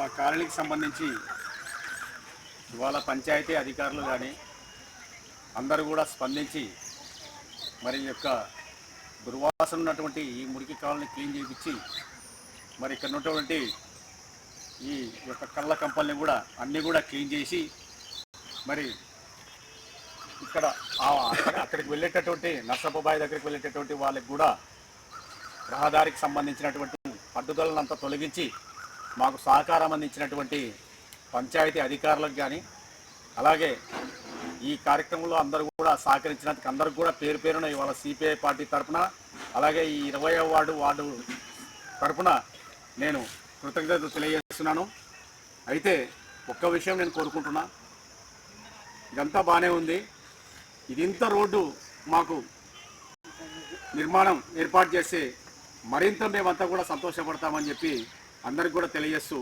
ఆ కాలనీకి సంబంధించి ఇవాళ పంచాయతీ అధికారులు కానీ అందరూ కూడా స్పందించి మరి ఈ యొక్క దుర్వాసన ఉన్నటువంటి ఈ మురికి కాలనీ క్లీన్ చేయించి మరి ఇక్కడ ఉన్నటువంటి ఈ యొక్క కళ్ళ కంపల్ని కూడా అన్నీ కూడా క్లీన్ చేసి మరి ఇక్కడ అక్కడికి వెళ్ళేటటువంటి నర్సబాయి దగ్గరికి వెళ్ళేటటువంటి వాళ్ళకి కూడా రహదారికి సంబంధించినటువంటి అడ్డుదలనంతా తొలగించి మాకు సహకారం అందించినటువంటి పంచాయతీ అధికారులకు కానీ అలాగే ఈ కార్యక్రమంలో అందరూ కూడా సహకరించినందుకు అందరికి కూడా పేరు పేరున ఇవాళ సిపిఐ పార్టీ తరఫున అలాగే ఈ ఇరవై వార్డు వార్డు తరఫున నేను కృతజ్ఞతలు తెలియజేస్తున్నాను. అయితే ఒక్క విషయం నేను కోరుకుంటున్నా. ఇదంతా బాగానే ఉంది. ఇదింత రోడ్డు మాకు నిర్మాణం ఏర్పాటు చేసి మరింత మేమంతా కూడా సంతోషపడతామని చెప్పి అందరికి కూడా తెలియజేస్తూ